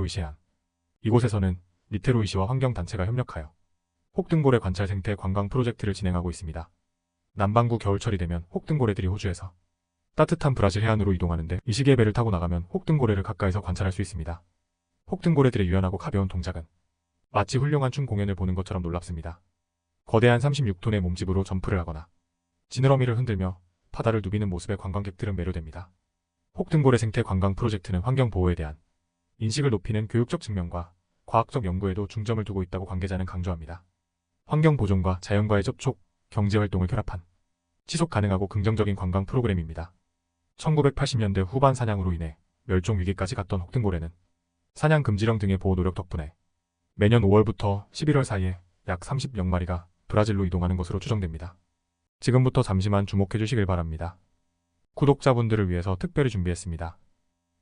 로이시안. 이곳에서는 니테로이시와 환경단체가 협력하여 혹등고래 관찰 생태 관광 프로젝트를 진행하고 있습니다. 남반구 겨울철이 되면 혹등고래들이 호주에서 따뜻한 브라질 해안으로 이동하는데 이 시기에 배를 타고 나가면 혹등고래를 가까이서 관찰할 수 있습니다. 혹등고래들의 유연하고 가벼운 동작은 마치 훌륭한 춤 공연을 보는 것처럼 놀랍습니다. 거대한 36톤의 몸집으로 점프를 하거나 지느러미를 흔들며 바다를 누비는 모습에 관광객들은 매료됩니다. 혹등고래 생태 관광 프로젝트는 환경 보호에 대한 인식을 높이는 교육적 측면과 과학적 연구에도 중점을 두고 있다고 관계자는 강조합니다. 환경 보존과 자연과의 접촉, 경제 활동을 결합한 지속 가능하고 긍정적인 관광 프로그램입니다. 1980년대 후반 사냥으로 인해 멸종 위기까지 갔던 혹등고래는 사냥 금지령 등의 보호 노력 덕분에 매년 5월부터 11월 사이에 약 30여 마리가 브라질로 이동하는 것으로 추정됩니다. 지금부터 잠시만 주목해 주시길 바랍니다. 구독자분들을 위해서 특별히 준비했습니다.